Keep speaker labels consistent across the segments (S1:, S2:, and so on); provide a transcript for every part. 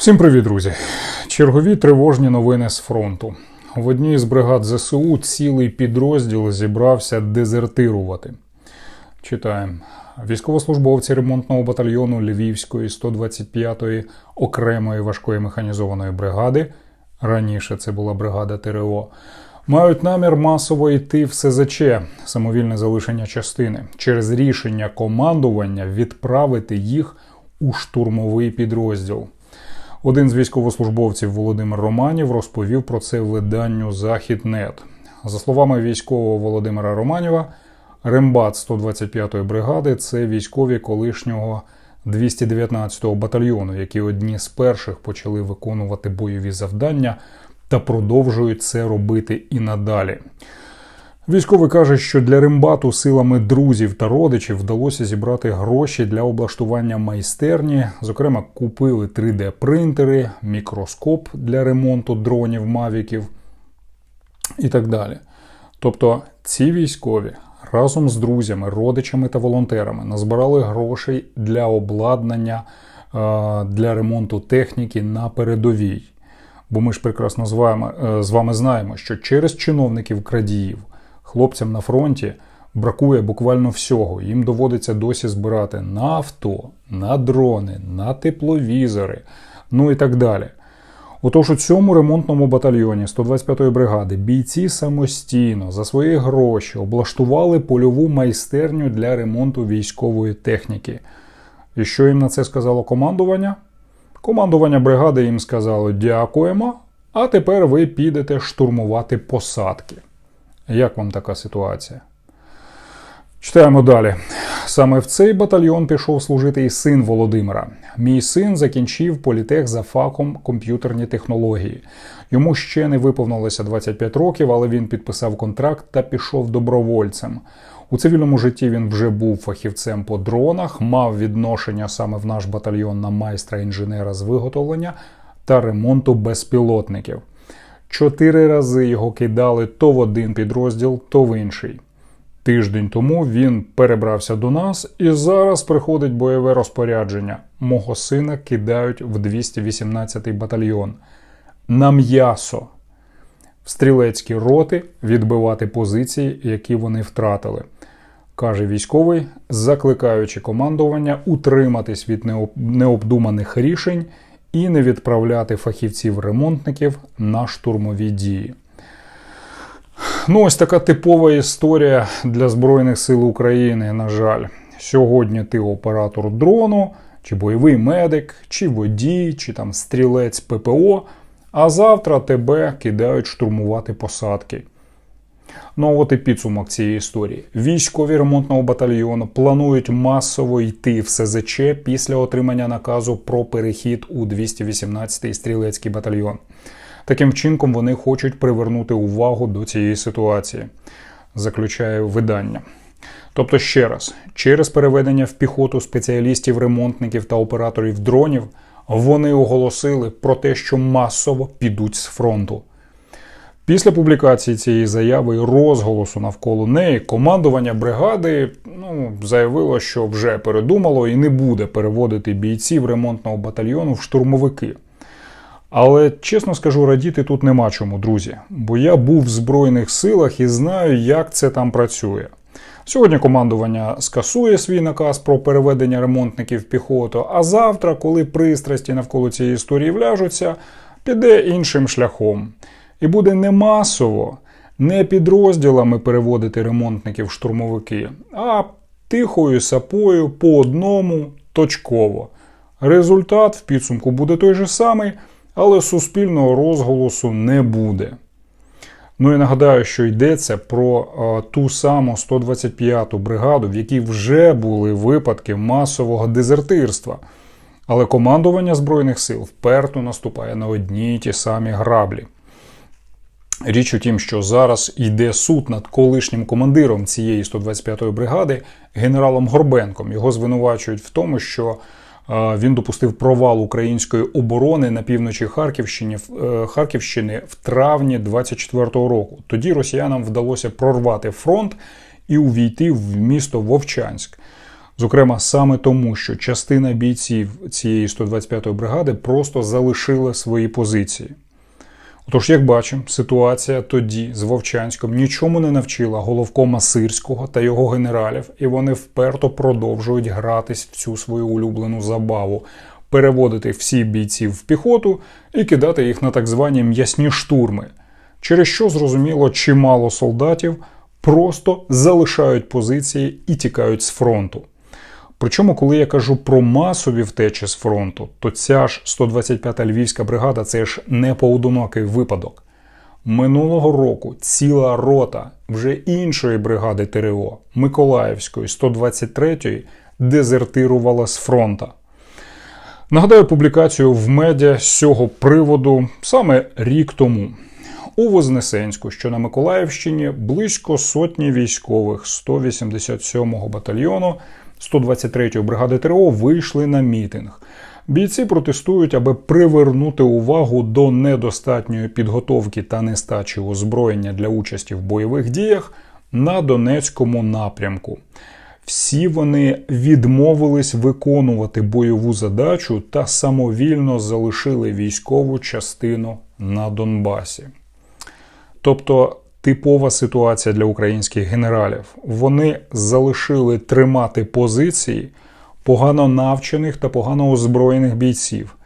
S1: Всім привіт, друзі! Чергові тривожні новини з фронту. В одній з бригад ЗСУ цілий підрозділ зібрався дезертирувати. Читаємо. Військовослужбовці ремонтного батальйону Львівської 125-ї окремої важкої механізованої бригади. Раніше це була бригада ТРО. Мають намір масово йти в СЗЧ, самовільне залишення частини, через рішення командування відправити їх у штурмовий підрозділ. Один з військовослужбовців Володимир Романів розповів про це виданню Західнет. За словами військового Володимира Романєва, рембат 125-ї бригади це військові колишнього 219-го батальйону, які одні з перших почали виконувати бойові завдання та продовжують це робити і надалі. Військовий каже, що для рембату силами друзів та родичів вдалося зібрати гроші для облаштування майстерні. Зокрема, купили 3D-принтери, мікроскоп для ремонту дронів, мавіків і так далі. Тобто ці військові разом з друзями, родичами та волонтерами назбирали грошей для обладнання е, для ремонту техніки на передовій. Бо ми ж прекрасно з вами, е, з вами знаємо, що через чиновників крадіїв хлопцям на фронті бракує буквально всього. Їм доводиться досі збирати на авто, на дрони, на тепловізори, ну і так далі. Отож, у цьому ремонтному батальйоні 125-ї бригади бійці самостійно за свої гроші облаштували польову майстерню для ремонту військової техніки. І що їм на це сказало командування? Командування бригади їм сказало дякуємо, а тепер ви підете штурмувати посадки. Як вам така ситуація? Читаємо далі. Саме в цей батальйон пішов служити і син Володимира. Мій син закінчив політех за факом комп'ютерні технології. Йому ще не виповнилося 25 років, але він підписав контракт та пішов добровольцем. У цивільному житті він вже був фахівцем по дронах, мав відношення саме в наш батальйон на майстра інженера з виготовлення та ремонту безпілотників. Чотири рази його кидали то в один підрозділ, то в інший. Тиждень тому він перебрався до нас, і зараз приходить бойове розпорядження. Мого сина кидають в 218-й батальйон. На м'ясо. В стрілецькі роти відбивати позиції, які вони втратили. Каже військовий, закликаючи командування утриматись від необдуманих рішень і не відправляти фахівців-ремонтників на штурмові дії. Ну, ось така типова історія для Збройних сил України. На жаль, сьогодні ти оператор дрону, чи бойовий медик, чи водій, чи там стрілець ППО. А завтра тебе кидають штурмувати посадки. Ну от і підсумок цієї історії. Військові ремонтного батальйону планують масово йти в СЗЧ після отримання наказу про перехід у 218-й стрілецький батальйон. Таким вчинком вони хочуть привернути увагу до цієї ситуації, заключає видання. Тобто, ще раз, через переведення в піхоту спеціалістів, ремонтників та операторів дронів вони оголосили про те, що масово підуть з фронту. Після публікації цієї заяви і розголосу навколо неї командування бригади ну, заявило, що вже передумало і не буде переводити бійців ремонтного батальйону в штурмовики. Але чесно скажу, радіти тут нема чому, друзі, бо я був в Збройних силах і знаю, як це там працює. Сьогодні командування скасує свій наказ про переведення ремонтників в піхоту, а завтра, коли пристрасті навколо цієї історії вляжуться, піде іншим шляхом. І буде не масово, не підрозділами переводити ремонтників в штурмовики, а тихою сапою по одному точково. Результат в підсумку буде той же самий, але суспільного розголосу не буде. Ну і нагадаю, що йдеться про а, ту саму 125-ту бригаду, в якій вже були випадки масового дезертирства. Але командування Збройних сил вперто наступає на одні й ті самі граблі. Річ у тім, що зараз йде суд над колишнім командиром цієї 125-ї бригади, генералом Горбенком. Його звинувачують в тому, що він допустив провал української оборони на півночі Харківщини е, Харківщини в травні 24-го року. Тоді росіянам вдалося прорвати фронт і увійти в місто Вовчанськ. Зокрема, саме тому, що частина бійців цієї 125-ї бригади просто залишила свої позиції. Отож, як бачимо, ситуація тоді з Вовчанськом нічому не навчила головкома Сирського та його генералів, і вони вперто продовжують гратись в цю свою улюблену забаву, переводити всіх бійців в піхоту і кидати їх на так звані м'ясні штурми, через що зрозуміло, чимало солдатів просто залишають позиції і тікають з фронту. Причому, коли я кажу про масові втечі з фронту, то ця ж 125-та львівська бригада це ж не поодинокий випадок. Минулого року ціла рота вже іншої бригади ТРО Миколаївської 123-ї дезертирувала з фронта. Нагадаю публікацію в медіа з цього приводу саме рік тому. У Вознесенську, що на Миколаївщині, близько сотні військових 187-го батальйону 123-ї бригади ТРО вийшли на мітинг. Бійці протестують, аби привернути увагу до недостатньої підготовки та нестачі озброєння для участі в бойових діях на Донецькому напрямку. Всі вони відмовились виконувати бойову задачу та самовільно залишили військову частину на Донбасі. Тобто типова ситуація для українських генералів. Вони залишили тримати позиції погано навчених та погано озброєних бійців.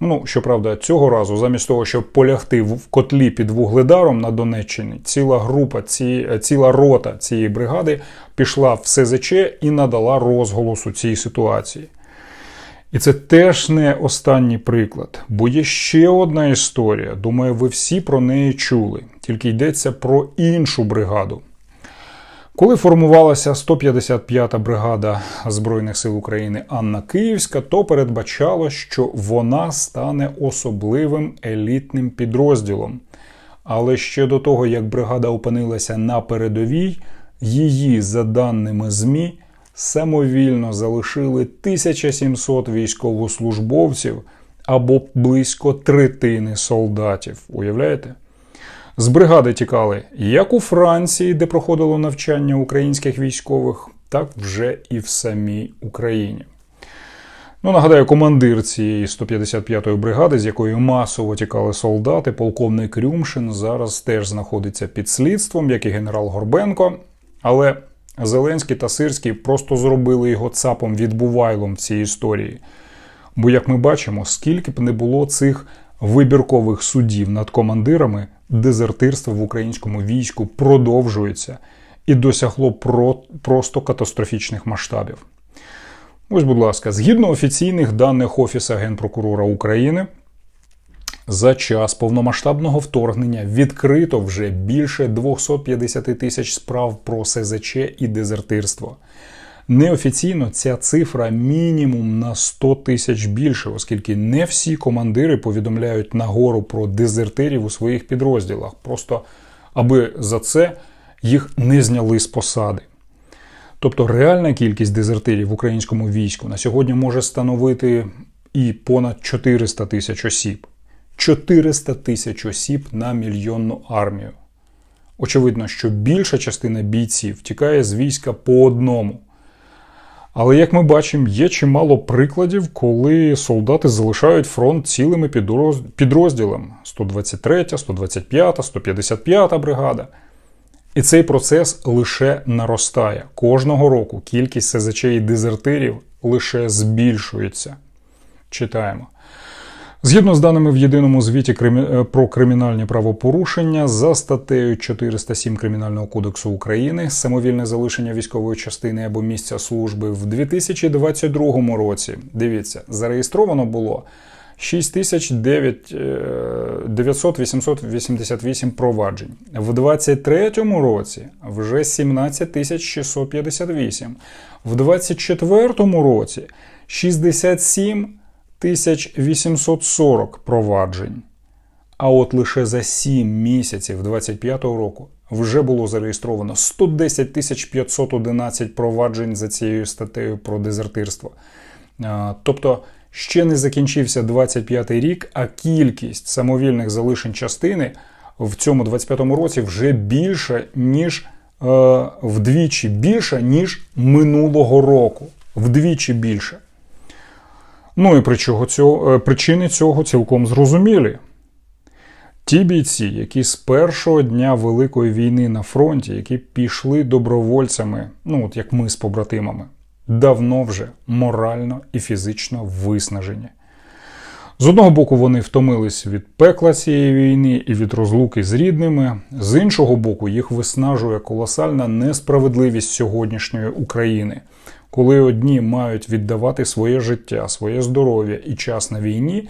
S1: Ну, щоправда, цього разу, замість того, щоб полягти в котлі під вугледаром на Донеччині, ціла група, ці, ціла рота цієї бригади пішла в СЗЧ і надала розголос у цій ситуації. І це теж не останній приклад, бо є ще одна історія. Думаю, ви всі про неї чули, тільки йдеться про іншу бригаду. Коли формувалася 155-та бригада Збройних сил України Анна Київська, то передбачало, що вона стане особливим елітним підрозділом. Але ще до того, як бригада опинилася на передовій, її, за даними ЗМІ, самовільно залишили 1700 військовослужбовців або близько третини солдатів. Уявляєте? З бригади тікали як у Франції, де проходило навчання українських військових, так вже і в самій Україні. Ну, нагадаю, командир цієї 155-ї бригади, з якої масово тікали солдати, полковник Рюмшин, зараз теж знаходиться під слідством, як і генерал Горбенко. Але Зеленський та Сирський просто зробили його цапом відбувайлом в цій історії. Бо, як ми бачимо, скільки б не було цих вибіркових судів над командирами, дезертирство в українському війську продовжується і досягло про, просто катастрофічних масштабів. Ось, будь ласка, згідно офіційних даних Офісу Генпрокурора України, за час повномасштабного вторгнення відкрито вже більше 250 тисяч справ про СЗЧ і дезертирство. Неофіційно ця цифра мінімум на 100 тисяч більше, оскільки не всі командири повідомляють нагору про дезертирів у своїх підрозділах, просто аби за це їх не зняли з посади. Тобто реальна кількість дезертирів в українському війську на сьогодні може становити і понад 400 тисяч осіб. 400 тисяч осіб на мільйонну армію. Очевидно, що більша частина бійців тікає з війська по одному. Але, як ми бачимо, є чимало прикладів, коли солдати залишають фронт цілими підрозділами 123, 125, 155 бригада. І цей процес лише наростає. Кожного року кількість СЗЧ і дезертирів лише збільшується. Читаємо. Згідно з даними в єдиному звіті е, про кримінальні правопорушення за статтею 407 Кримінального кодексу України самовільне залишення військової частини або місця служби в 2022 році. Дивіться, зареєстровано було 6988 проваджень. В 2023 році вже 17658. В 2024 році 67 1840 проваджень. А от лише за 7 місяців 2025 року вже було зареєстровано 110 511 проваджень за цією статтею про дезертирство. Тобто ще не закінчився 25 рік, а кількість самовільних залишень частини в цьому 25 році вже більша, ніж е, вдвічі більша, ніж минулого року. вдвічі більше. Ну і цього, е, причини цього цілком зрозумілі. Ті бійці, які з першого дня Великої війни на фронті, які пішли добровольцями, ну от як ми з побратимами, давно вже морально і фізично виснажені. З одного боку, вони втомились від пекла цієї війни і від розлуки з рідними, з іншого боку, їх виснажує колосальна несправедливість сьогоднішньої України, коли одні мають віддавати своє життя, своє здоров'я і час на війні,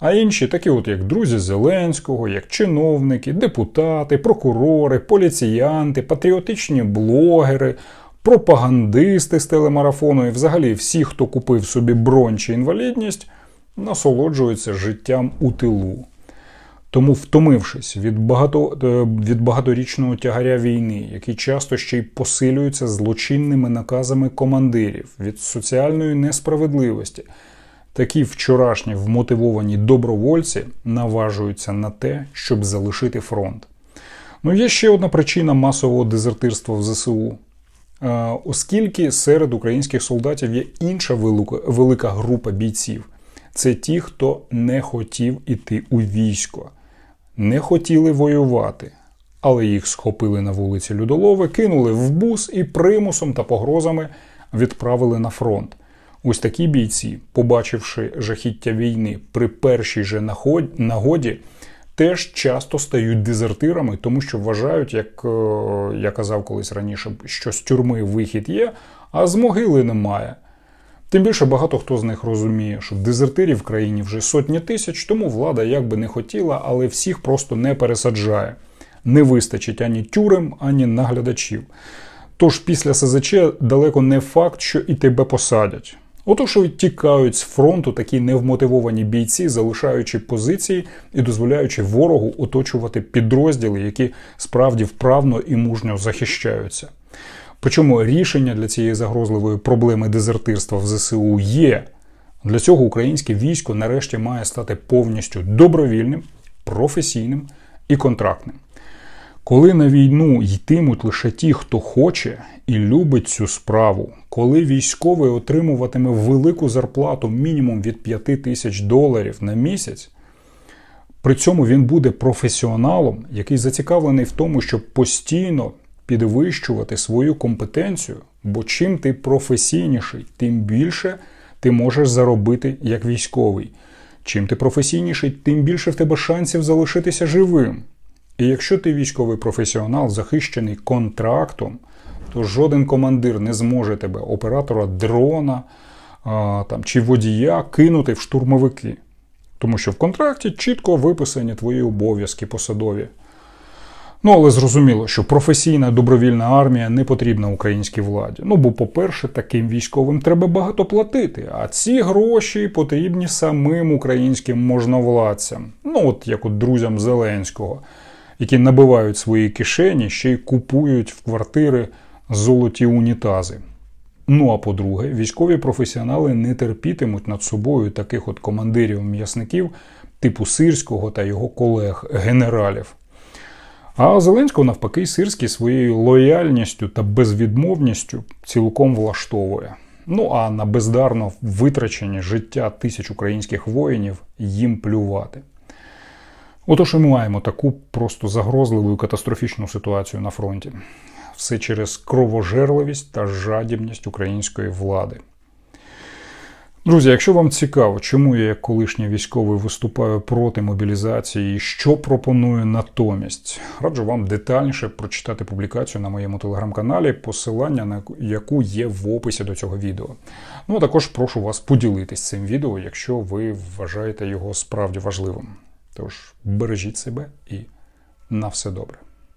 S1: а інші, такі от як друзі Зеленського, як чиновники, депутати, прокурори, поліціянти, патріотичні блогери, пропагандисти з телемарафону і взагалі всі, хто купив собі бронь чи інвалідність, насолоджуються життям у тилу. Тому, втомившись від багато, е, від багаторічного тягаря війни, який часто ще й посилюється злочинними наказами командирів від соціальної несправедливості, такі вчорашні вмотивовані добровольці наважуються на те, щоб залишити фронт. Ну, є ще одна причина масового дезертирства в ЗСУ. Е, Оскільки серед українських солдатів є інша велика, велика група бійців, це ті, хто не хотів іти у військо, не хотіли воювати, але їх схопили на вулиці Людолови, кинули в бус і примусом та погрозами відправили на фронт. Ось такі бійці, побачивши жахіття війни при першій же нагоді, теж часто стають дезертирами, тому що вважають, як е, я казав колись раніше, що з тюрми вихід є, а з могили немає. Тим більше багато хто з них розуміє, що дезертирів в країні вже сотні тисяч, тому влада як би не хотіла, але всіх просто не пересаджає. Не вистачить ані тюрем, ані наглядачів. Тож після СЗЧ далеко не факт, що і тебе посадять. Отож і тікають з фронту такі невмотивовані бійці, залишаючи позиції і дозволяючи ворогу оточувати підрозділи, які справді вправно і мужньо захищаються. Причому рішення для цієї загрозливої проблеми дезертирства в ЗСУ є. Для цього українське військо нарешті має стати повністю добровільним, професійним і контрактним. Коли на війну йтимуть лише ті, хто хоче і любить цю справу, коли військовий отримуватиме велику зарплату мінімум від 5 тисяч доларів на місяць, при цьому він буде професіоналом, який зацікавлений в тому, щоб постійно підвищувати свою компетенцію, бо чим ти професійніший, тим більше ти можеш заробити як військовий. Чим ти професійніший, тим більше в тебе шансів залишитися живим. І якщо ти військовий професіонал, захищений контрактом, то жоден командир не зможе тебе, оператора дрона а, там, чи водія, кинути в штурмовики. Тому що в контракті чітко виписані твої обов'язки посадові. Ну, але зрозуміло, що професійна добровільна армія не потрібна українській владі. Ну, бо, по-перше, таким військовим треба багато платити, а ці гроші потрібні самим українським можновладцям. Ну, от як от друзям Зеленського, які набивають свої кишені, ще й купують в квартири золоті унітази. Ну а по-друге, військові професіонали не терпітимуть над собою таких от командирів-м'ясників типу Сирського та його колег-генералів. А Зеленського, навпаки, Сирський своєю лояльністю та безвідмовністю цілком влаштовує. Ну а на бездарно витрачені життя тисяч українських воїнів їм плювати. Отож, і ми маємо таку просто загрозливу і катастрофічну ситуацію на фронті. Все через кровожерливість та жадібність української влади. Друзі, якщо вам цікаво, чому я як колишній військовий виступаю проти мобілізації і що пропоную натомість, раджу вам детальніше прочитати публікацію на моєму телеграм-каналі, посилання на яку є в описі до цього відео. Ну а також прошу вас поділитись цим відео, якщо ви вважаєте його справді важливим. Тож бережіть себе і на все добре.